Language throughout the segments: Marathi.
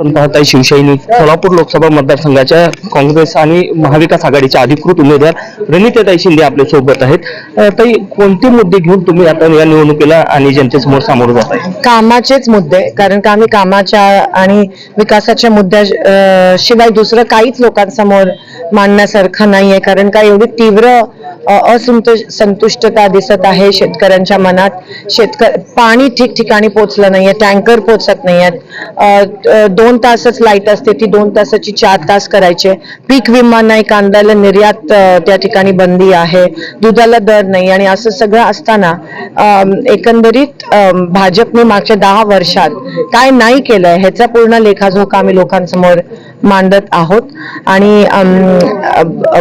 आपण पाहताय शिवसैनिक सोलापूर लोकसभा मतदारसंघाच्या काँग्रेस आणि महाविकास आघाडीच्या अधिकृत उमेदवार रणिताताई शिंदे आपल्यासोबत आहेत. ताई कोणते मुद्दे घेऊन तुम्ही आता या निवडणुकीला आणि जनतेसमोर सामोरं जात आहे कामाचेच मुद्दे कारण का आम्ही कामाच्या आणि विकासाच्या मुद्द्या शिवाय दुसरं काहीच लोकांसमोर मांडण्यासारखं नाहीये कारण का एवढी तीव्र असंत असंतोष संतुष्टता दिसत आहे शेतकऱ्यांच्या मनात. शेतक पाणी ठिकठिकाणी पोचलं नाहीये टँकर पोचत नाहीयेत. दोन तासच लाइट असते ती दोन तासाची चार तास करायचे. पीक विमा नाही कांद्याला निर्यात त्या ठिकाणी बंदी आहे. दुधाला दर नाही आणि असं सगळं असताना एकंदरीत भाजपने मागच्या दहा वर्षात काय नाही केलंय ह्याचा पूर्ण लेखाजोखा आम्ही लोकांसमोर मांडत आहोत. आणि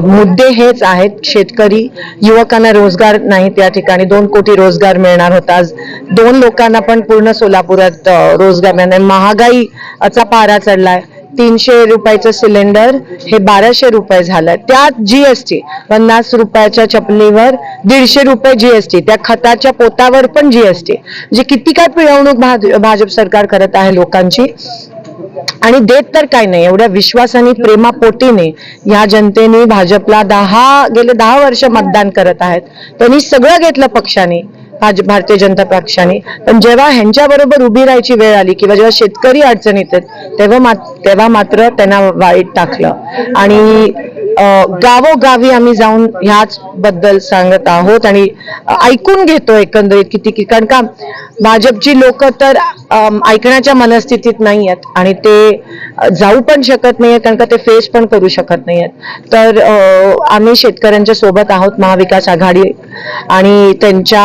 मुद्दे हेच आहेत शेतकरी युवकांना रोजगार नाही त्या ठिकाणी. दोन कोटी रोजगार मिळणार होता. दोन लोकांना पण पूर्ण सोलापुरात रोजगार मिळणार महागाईचा पारा चढलाय. तीनशे रुपयाचं सिलेंडर हे बाराशे रुपये झालं. त्यात जीएसटी पन्नास रुपयाच्या चपलीवर दीडशे रुपये जीएसटी त्या खताच्या पोतावर पण जीएसटी म्हणजे किती काय पिळवणूक भाजप सरकार करत आहे लोकांची. आणि देत तर काय नाही एवढ्या विश्वासाने प्रेमापोटीने ह्या जनतेने भाजपला दहा गेले दहा वर्ष मतदान करत आहेत. त्यांनी सगळं घेतलं पक्षाने भारतीय जनता पक्षाने. पण जेव्हा ह्यांच्या बरोबर उभी राहायची वेळ आली किंवा जेव्हा शेतकरी अडचणीत आहेत तेव्हा तेव्हा मात्र त्यांना वाईट टाकलं. आणि गावोगावी आम्ही जाऊन ह्याच बद्दल सांगत आहोत आणि ऐकून घेतो एकंदरीत किती की कारण का भाजपची लोक तर ऐकण्याच्या मनस्थितीत नाही आहेत आणि ते जाऊ पण शकत नाहीयेत कारण का ते फेस पण करू शकत नाही आहेत तर आम्ही शेतकऱ्यांच्या सोबत आहोत महाविकास आघाडी आणि त्यांच्या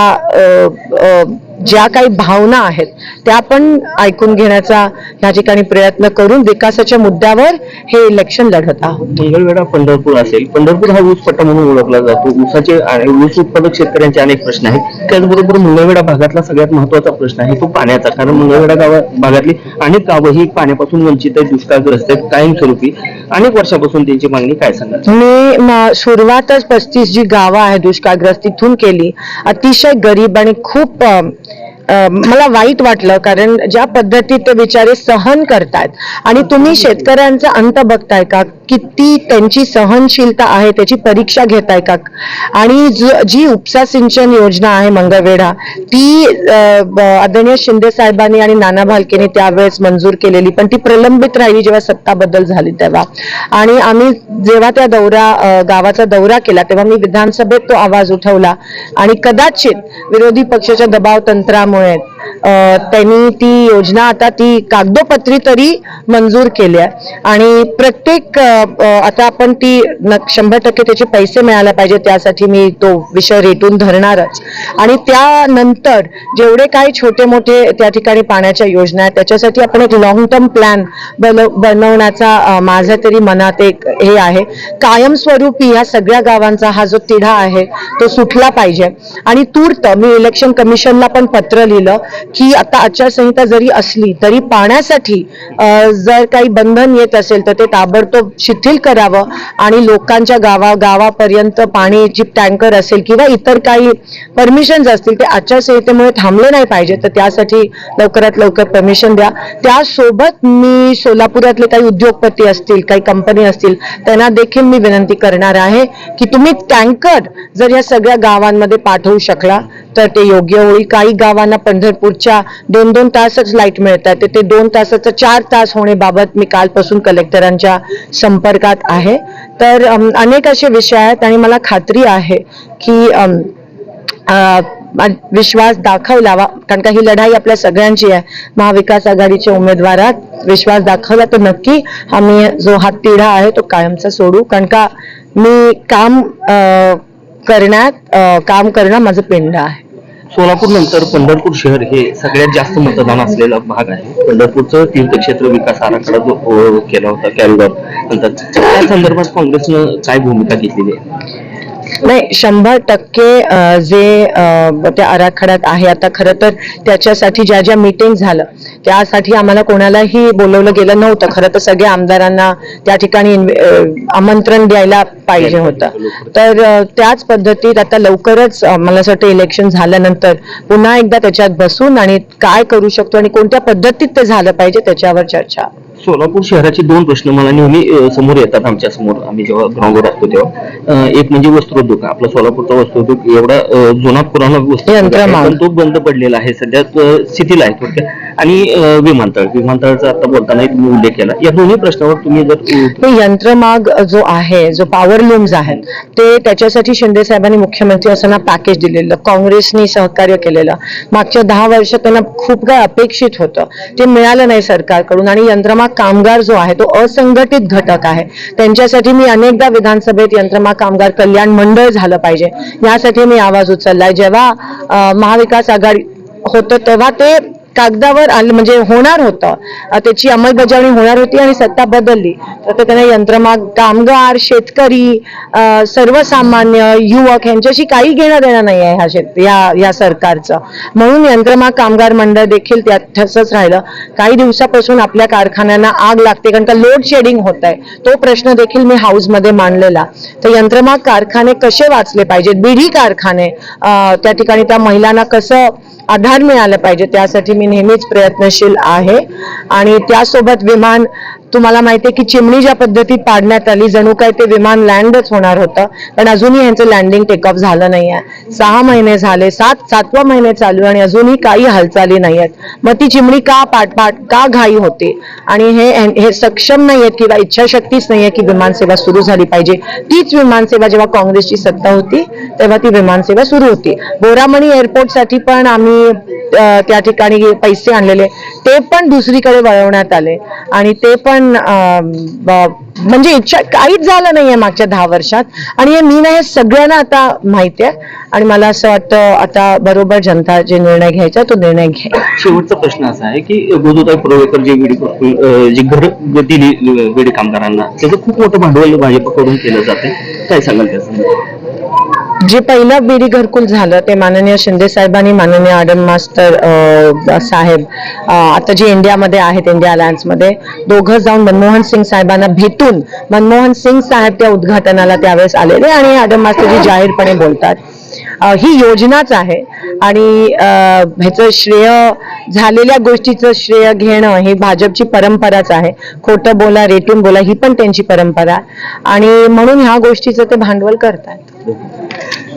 ज्या काही भावना आहेत त्या पण ऐकून घेण्याचा या ठिकाणी प्रयत्न करून विकासाच्या मुद्द्यावर हे इलेक्शन लढत आहोत. मंगळवेढा पंढरपूर असेल पंढरपूर हा ऊस पट्टा म्हणून ओळखला जातो. ऊसाचे आणि ऊस उत्पादक शेतकऱ्यांचे अनेक प्रश्न आहेत. त्याचबरोबर मंगळवेढा भागातला सगळ्यात महत्त्वाचा प्रश्न आहे तो पाण्याचा. कारण मंगळवेढा गावा भागातली अनेक गावं ही पाण्यापासून वंचित आहेत दुष्काळग्रस्त आहेत कायमस्वरूपी. अनेक वर्षापासून त्यांची मागणी काय सांगाल? मी सुरुवातच पस्तीस जी गावं आहे दुष्काळग्रस्त तिथून केली अतिशय गरीब आणि खूप मला वाईट वाटलं कारण ज्या पद्धतीत ते बिचारे सहन करतायत. आणि तुम्ही शेतकऱ्यांचा अंत बघताय का? किती त्यांची सहनशीलता आहे त्याची परीक्षा घेताय का? आणि ज- जी उपसा सिंचन योजना आहे मंगळवेढा ती आदरणीय शिंदे साहेबांनी आणि नाना भालकेने त्यावेळेस मंजूर केलेली पण ती प्रलंबित राहिली जेव्हा सत्ता बदल झाली तेव्हा. आणि आम्ही जेव्हा त्या दौरा गावाचा दौरा केला तेव्हा मी विधानसभेत तो आवाज उठवला. आणि कदाचित विरोधी पक्षाच्या दबाव तंत्रामुळे for it. त्यांनी ती योजना आता ती कागदोपत्री तरी मंजूर केली आहे. आणि प्रत्येक आता आपण ती शंभर टक्के त्याचे पैसे मिळायला पाहिजे त्यासाठी मी तो विषय रेटून धरणारच. आणि त्यानंतर जेवढे काही छोटे मोठे त्या ठिकाणी पाण्याच्या योजना आहेत त्याच्यासाठी आपण एक लॉंग टर्म प्लॅन बनवण्याचा माझ्या तरी मनात एक हे आहे. कायमस्वरूपी या सगळ्या गावांचा हा जो तिढा आहे तो सुटला पाहिजे. आणि तूर्त मी इलेक्शन कमिशनला पण पत्र लिहिलं. की आता आचारसंहिता जरी असली तरी पाण्यासाठी जर काही बंधन येत असेल तर ते ताबडतोब शिथिल करावं आणि लोकांच्या गावा गावापर्यंत पाण्याची टँकर असेल किंवा इतर काही परमिशन्स असतील ते आचारसंहितेमुळे थांबले नाही पाहिजे. तर त्यासाठी लवकरात लवकर परमिशन द्या. त्यासोबत मी सोलापुरातले काही उद्योगपती असतील काही कंपनी असतील त्यांना देखील मी विनंती करणार आहे की तुम्ही टँकर जर या सगळ्या गावांमध्ये पाठवू शकला तर ते योग्य होईल. काही गावांना पंढरपूरच्या दोन दोन तासच लाइट मिळतात. तर ते दोन तासाचं चार तास होण्याबाबत मी कालपासून कलेक्टरांच्या संपर्कात आहे. तर अनेक असे विषय आहेत आणि मला खात्री आहे की विश्वास दाखवलावा कारण का ही लढाई आपल्या सगळ्यांची आहे. महाविकास आघाडीच्या उमेदवारात विश्वास दाखवला तर नक्की आम्ही जो हा तिढा आहे तो कायमचा सोडू. कारण का मी काम आ, करण्यात काम करणं माझं पिंड आहे. सोलापूर नंतर पंढरपूर शहर हे सगळ्यात जास्त मतदान असलेला भाग आहे. पंढरपूरचं तीर्थक्षेत्र विकास आराखडा जो केला होता कॅरिडॉर. नंतर त्या संदर्भात काँग्रेसनं काय भूमिका घेतलेली आहे? नाही शंभर टक्के जे त्या आराखड्यात आहे आता खरं तर त्याच्यासाठी ज्या ज्या मीटिंग झालं त्यासाठी आम्हाला कोणालाही बोलवलं गेलं नव्हतं. खरं तर सगळ्या आमदारांना त्या ठिकाणी आमंत्रण द्यायला पाहिजे होतं. तर त्याच पद्धतीत आता लवकरच मला असं वाटतं इलेक्शन झाल्यानंतर पुन्हा एकदा त्याच्यात बसून आणि काय करू शकतो आणि कोणत्या पद्धतीत ते झालं पाहिजे त्याच्यावर चर्चा. सोलापूर शहराचे दोन प्रश्न मला नेहमी समोर येतात आमच्यासमोर. आम्ही जेव्हा ग्राउंडवर असतो तेव्हा. एक म्हणजे वस्त्रोद्योग. आपला सोलापूरचा वस्त्रोद्योग एवढा जुना पुराणा वस्त्रोद्योग तो बंद पडलेला आहे. सध्या स्थितीला आहे थोडक्यात. आणि विमानतळ. विमानतळाचा आता बोलताना तुम्ही उल्लेख केला. या दोन्ही प्रश्नावर तुम्ही जर यंत्रमाग जो आहे जो पॉवर लूम्स आहेत ते त्याच्यासाठी शिंदे साहेबांनी मुख्यमंत्री असताना पॅकेज दिलेलं काँग्रेसनी सहकार्य केलेलं. मागच्या दहा वर्षात त्यांना खूप काय अपेक्षित होतं ते मिळालं नाही सरकारकडून. आणि यंत्रमाग कामगार जो आहे तो असंघटित घटक आहे. त्यांच्यासाठी मी अनेकदा विधानसभेत यंत्रमा कामगार कल्याण मंडळ झालं पाहिजे. यासाठी मी आवाज उचललाय. जेव्हा महाविकास आघाडी होतं तेव्हा ते कागदावर आलं म्हणजे होणार होतं. त्याची अंमलबजावणी होणार होती आणि सत्ता बदलली. तर ते यंत्रमाग कामगार शेतकरी सर्वसामान्य युवक यांच्याशी काही घेणं देणं नाही आहे ह्या शेत या या सरकारचं. म्हणून यंत्रमाग कामगार मंडळ देखील त्यात ठसच राहिलं. काही दिवसापासून आपल्या कारखान्यांना आग लागते कारण का लोड शेडिंग होत आहे. तो प्रश्न देखील मी हाऊसमध्ये मांडलेला. तर यंत्रमाग कारखाने कसे वाचले पाहिजेत? बिडी कारखाने त्या ठिकाणी त्या महिलांना कसं आधार मिळालं पाहिजे. त्यासाठी मी नेहमीच प्रयत्नशील आहे. आणि त्यासोबत विमान तुम्हाला माहिती आहे की चिमणी ज्या पद्धतीत पाडण्यात आली जणू काय ते विमान लँडच होणार होतं. पण अजूनही यांचं लँडिंग टेकऑफ झालं नाही आहे सहा महिने झाले सात सातवा महिने चालू आणि अजूनही काही हालचाली नाही आहेत मग ती चिमणी का पाठपाठ का घाई होते? आणि हे हे सक्षम नाही आहेत किंवा इच्छाशक्तीच नाही आहे की विमानसेवा सुरू झाली पाहिजे. तीच विमानसेवा जेव्हा काँग्रेसची सत्ता होती तेव्हा ती विमानसेवा सुरू होती. बोरामणी एअरपोर्टसाठी पण आम्ही त्या ठिकाणी पैसे आणलेले. ते पण दुसरीकडे वळवण्यात आले. आणि ते पण म्हणजे इच्छा काहीच झालं नाहीये मागच्या दहा वर्षात. आणि हे मी नाही हे सगळ्यांना आता माहिती आहे. आणि मला असं वाटतं आता बरोबर जनता जे निर्णय घ्यायचा तो निर्णय घ्या शेवटचा प्रश्न असा आहे की गोदूताई पुरवकर जे विडी जी घर दिली विडी कामगारांना त्याचं खूप मोठं भांडवल भाजपकडून केलं जाते काय सांगाल त्याचं? जे पहिलं बिडी घरकुल झालं ते माननीय शिंदे साहेबांनी माननीय आडम मास्तर साहेब आता जे इंडियामध्ये आहेत इंडिया अलायन्समध्ये दोघं जाऊन मनमोहन सिंग साहेबांना भेटून मनमोहन सिंग साहेब त्या उद्घाटनाला त्यावेळेस आलेले आणि आडम मास्टरजी जाहीरपणे बोलतात. ही योजनाच आहे आणि ह्याचं श्रेय झालेल्या गोष्टीचं श्रेय घेणं ही भाजपची परंपराच आहे. खोटं बोला रेटून बोला ही पण त्यांची परंपरा. आणि म्हणून ह्या गोष्टीचं ते भांडवल करतात.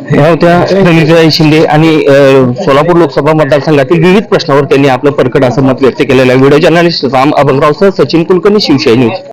ह्या होत्या रणजिताई शिंदे आणि सोलापूर लोकसभा मतदारसंघातील विविध प्रश्नावर त्यांनी आपलं परकट असं मत व्यक्त केलेलं आहे. व्हिडिओ जर्नलिस्ट राम अभंगराव सह सचिन कुलकर्णी शिवशाही न्यूज.